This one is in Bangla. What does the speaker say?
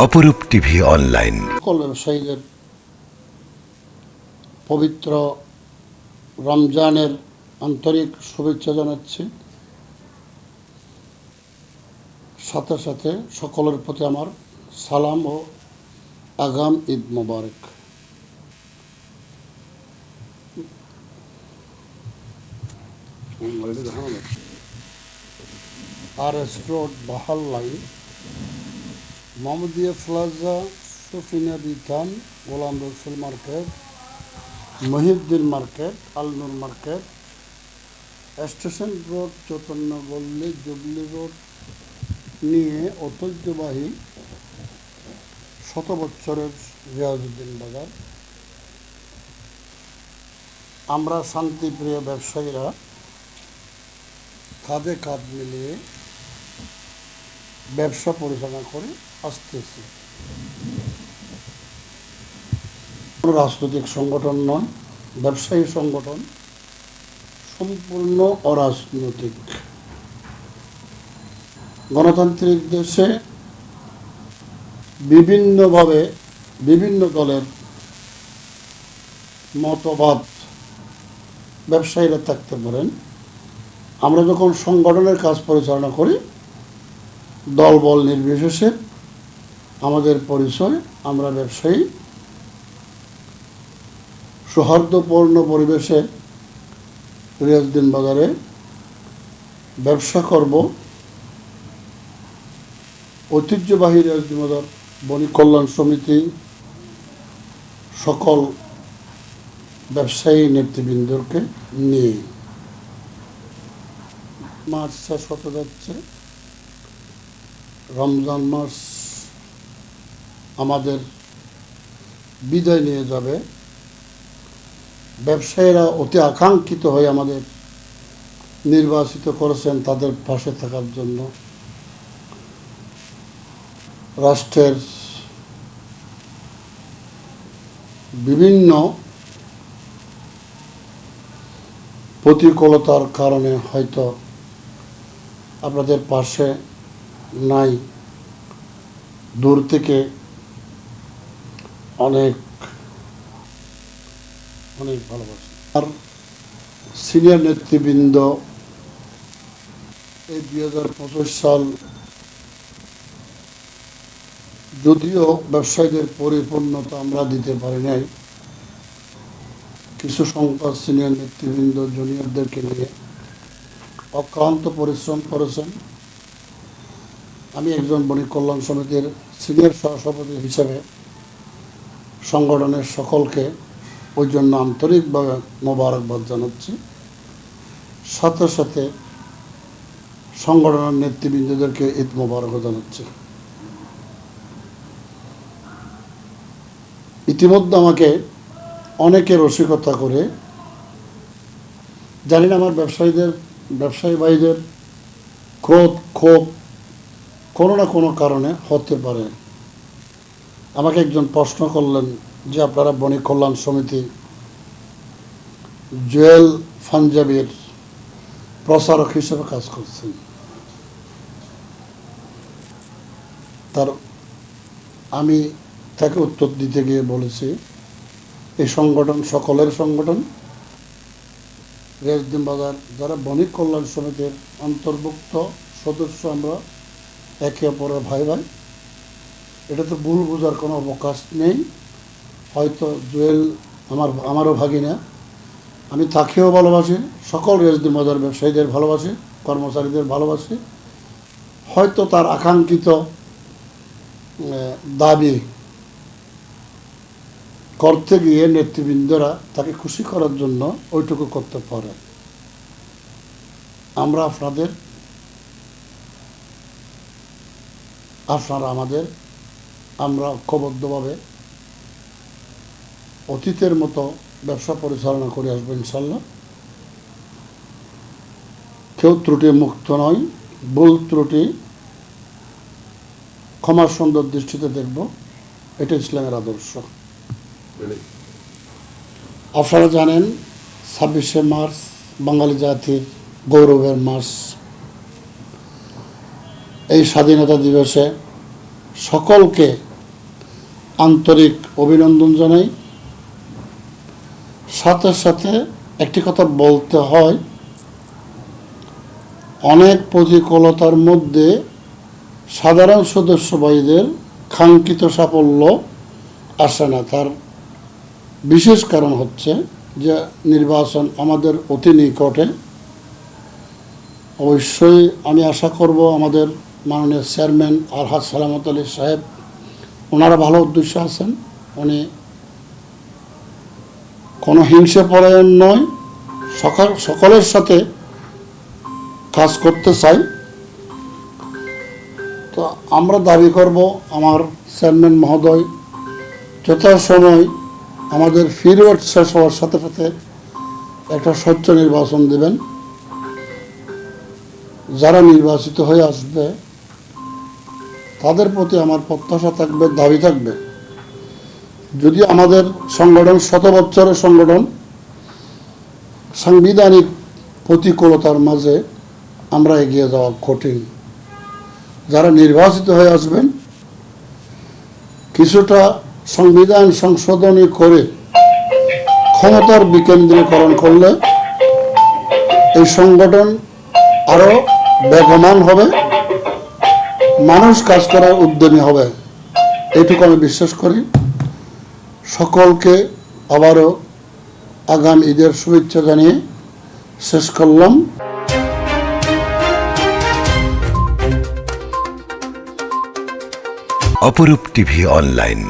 অপরূপ টিভি অনলাইন। সকল ব্যবসায়ীদের পবিত্র রমজানের আন্তরিক শুভেচ্ছা জানাচ্ছি। সাথে সাথে সকলের প্রতি আমার সালাম ও আগাম ঈদ মোবারক। আর এস রোড বাহাল line Mohammadia plaza, Sufina Bitan Golam Rasul market, Mohiuddin market, Alnoor market, station road Chaitanya Galli jubilee road নিয়ে ঐতিহ্যবাহী শত বছরের রিয়াজউদ্দিন বাজার। আমরা শান্তিপ্রিয় ব্যবসায়ীরা কাঁধে কাঁধ মিলিয়ে ব্যবসা পরিচালনা করে আসতেছি। কোনো রাজনৈতিক সংগঠন নয়, ব্যবসায়ী সংগঠন, সম্পূর্ণ অরাজনৈতিক। গণতান্ত্রিক দেশে বিভিন্নভাবে বিভিন্ন দলের মতবাদ ব্যবসায়ীরা থাকতে পারেন। আমরা যখন সংগঠনের কাজ পরিচালনা করি দলবল নির্বিশেষে আমাদের পরিচয়, আমরা ব্যবসায়ী। সৌহার্দ্যপূর্ণ পরিবেশে রিয়াজউদ্দিন বাজারে ব্যবসা করব। ঐতিহ্যবাহী রিয়াজউদ্দিন বাজার, বণিক কল্যাণ সমিতি, সকল ব্যবসায়ী নেতৃবৃন্দকে নিয়ে। মাছ চাষ হতে যাচ্ছে? রমজান মাস আমাদের বিদায় নিয়ে যাবে। ব্যবসায়ীরা অতি আকাঙ্ক্ষিত হয়ে আমাদের নির্বাচিত করেছেন তাদের পাশে থাকার জন্য। রাষ্ট্রের বিভিন্ন প্রতিকূলতার কারণে হয়তো আপনাদের পাশে নাই। দূর থেকে অনেক অনেক ভালোবাসি। আর সিনিয়র নেতৃবৃন্দ এই দুই হাজার পঁচিশ সাল যদিও ব্যবসায়ীদের পরিপূর্ণতা আমরা দিতে পারি নাই, কিছু সংখ্যক সিনিয়র নেতৃবৃন্দ, জুনিয়রদেরকে নিয়ে অক্লান্ত পরিশ্রম করেছেন। আমি একজন বণিক কল্যাণ সমিতির সিনিয়র সহসভাপতি হিসেবে সংগঠনের সকলকে ওই জন্য আন্তরিকভাবে মোবারকবাদ জানাচ্ছি। সাথে সাথে সংগঠনের নেতৃবৃন্দদেরকে ঈদ মোবারকও জানাচ্ছি। ইতিমধ্যে আমাকে অনেকে রসিকতা করে, জানি না আমার ব্যবসায়ীদের, ব্যবসায়ী ভাইদের ক্রোধ, ক্ষোভ কোনো না কোনো কারণে হতে পারে। আমাকে একজন প্রশ্ন করলেন যে আপনারা বণিক কল্যাণ সমিতি জুয়েল পাঞ্জাবির প্রচারক হিসেবে কাজ করছেন। তার আমি তাকে উত্তর দিতে গিয়ে বলেছি, এই সংগঠন সকলের সংগঠন রেজদিন বাজার যারা বণিক কল্যাণ সমিতির অন্তর্ভুক্ত সদস্য আমরা একে অপরের ভাই ভাই। এটা তো ভুল বোঝার কোনো অবকাশ নেই। হয়তো জুয়েল আমার, আমারও ভাগিনা। আমি তাকেও ভালোবাসি। সকল রেজদি মজার ব্যবসায়ীদের ভালোবাসি, কর্মচারীদের ভালোবাসি। হয়তো তার আকাঙ্ক্ষিত দাবি করতে গিয়ে নেতৃবৃন্দরা তাকে খুশি করার জন্য ওইটুকু করতে পারে। আমরা আপনাদের আপনারা আমাদের, আমরা ঐক্যবদ্ধভাবে অতীতের মতো ব্যবসা পরিচালনা করে আসব ইনশাল্লাহ। কেউ ত্রুটি মুক্ত নয়, ভুল ত্রুটি ক্ষমার সুন্দর দৃষ্টিতে দেখব, এটা ইসলামের আদর্শ। আপনারা জানেন ছাব্বিশে মার্চ বাঙালি জাতির গৌরবের মাস। এই স্বাধীনতা দিবসে সকলকে আন্তরিক অভিনন্দন জানাই। সাথে সাথে একটি কথা বলতে হয়, অনেক প্রতিকূলতার মধ্যে সাধারণ সদস্য ভাইদের কাঙ্ক্ষিত সাফল্য আসে না। তার বিশেষ কারণ হচ্ছে যে নির্বাচন আমাদের অতি নিকটে। অবশ্যই আমি আশা করব আমাদের মাননীয় চেয়ারম্যান আলহাজ সালামত আলী সাহেব, ওনারা ভালো উদ্দেশ্য আছেন। উনি কোনো হিংসে পরায়ণ নয়, সকল, সকলের সাথে কাজ করতে চাই। তো আমরা দাবি করব, আমার চেয়ারম্যান মহোদয়, যথাসময় আমাদের পিরিয়ড শেষ হওয়ার সাথে সাথে একটা স্বচ্ছ নির্বাচন দেবেন। যারা নির্বাচিত হয়ে আসবে তাদের প্রতি আমার প্রত্যাশা থাকবে, দাবি থাকবে। যদি আমাদের সংগঠন, শত বছরের সংগঠন সাংবিধানিক প্রতিকূলতার মাঝে আমরা এগিয়ে যাওয়া কঠিন। যারা নির্বাচিত হয়ে আসবেন, কিছুটা সংবিধান সংশোধনী করে ক্ষমতার বিকেন্দ্রীকরণ করলে এই সংগঠন আরও বেগমান হবে। মানুষ কাজ করার উদ্যমী হবে। এইটুকু আমি বিশ্বাস করি। সকলকে আবারও আগাম ঈদের শুভেচ্ছা জানিয়ে শেষ করলাম। অপরূপ টিভি অনলাইন।